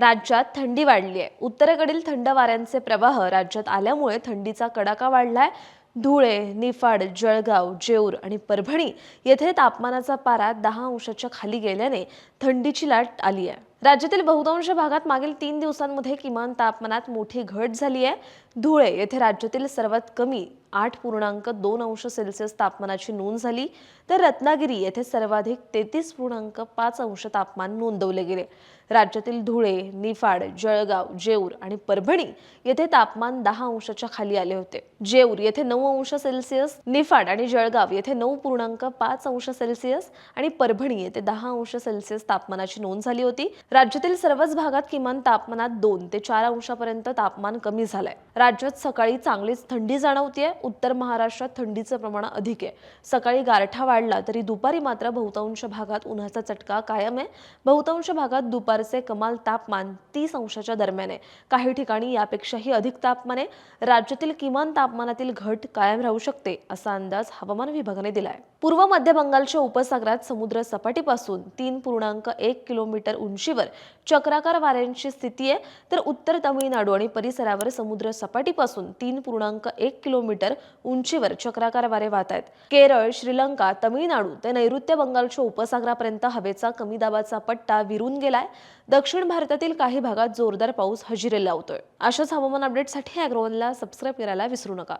राज्यात थंडी वाढली आहे उत्तरेकडील थंड वाऱ्यांचे प्रवाह राज्यात आल्यामुळे थंडीचा कडाका वाढलाय. धुळे निफाड जळगाव जेऊर आणि परभणी येथे तापमानाचा पारा दहा अंशाच्या खाली गेल्याने थंडीची लाट आली आहे राज्यातील बहुतांश भागात मागील तीन दिवसांमध्ये किमान तापमानात मोठी घट झाली आहे धुळे येथे राज्यातील सर्वात कमी आठ पूर्णांक दोन अंश सेल्सिअस तापमानाची नोंद झाली. तर रत्नागिरी येथे सर्वाधिक तेहतीस पूर्णांक पाच अंश तापमान नोंदवले गेले. राज्यातील धुळे निफाड जळगाव जेऊर आणि परभणी येथे तापमान दहा अंशाच्या खाली आले होते. जेऊर येथे नऊ अंश सेल्सिअस निफाड आणि जळगाव येथे नऊ पूर्णांक पाच अंश सेल्सिअस आणि परभणी येथे दहा अंश सेल्सिअस तापमानाची नोंद झाली होती. राज्यातील सर्वच भागात किमान तापमानात दोन ते चार अंशापर्यंत तापमान कमी झालंय. राज्यात सकाळी चांगलीच थंडी जाणवतीये. उत्तर महाराष्ट्रात थंडीचं प्रमाण अधिक आहे. सकाळी गारठा वाढला तरी दुपारी मात्र बहुतांश भागात उन्हाचा चटका कायम आहे. बहुतांश भागात दुपारचे कमाल तापमान तीस अंशाच्या दरम्यान आहे. काही ठिकाणी यापेक्षाही अधिक तापमान आहे. राज्यातील किमान तापमानातील घट कायम राहू शकते असा अंदाज हवामान विभागाने दिलाय. पूर्व मध्य बंगालच्या उपसागरात समुद्र सपाटीपासून तीन पूर्णांक एक किलोमीटर उंचीवर चक्राकार वाऱ्यांची स्थिती आहे. तर उत्तर तामिळनाडू आणि परिसरावर समुद्र सपाटीपासून तीन पूर्णांक एक किलोमीटर उंचीवर चक्राकार वारे वाहत आहेत. केरळ श्रीलंका तमिळनाडू ते नैऋत्य बंगालच्या उपसागरापर्यंत हवेचा कमी दाबाचा पट्टा विरून गेलाय. दक्षिण भारतातील काही भागात जोरदार पाऊस हजेरी लावतोय. अशाच हवामान अपडेटसाठी अॅग्रोवनला सबस्क्राईब करायला विसरू नका.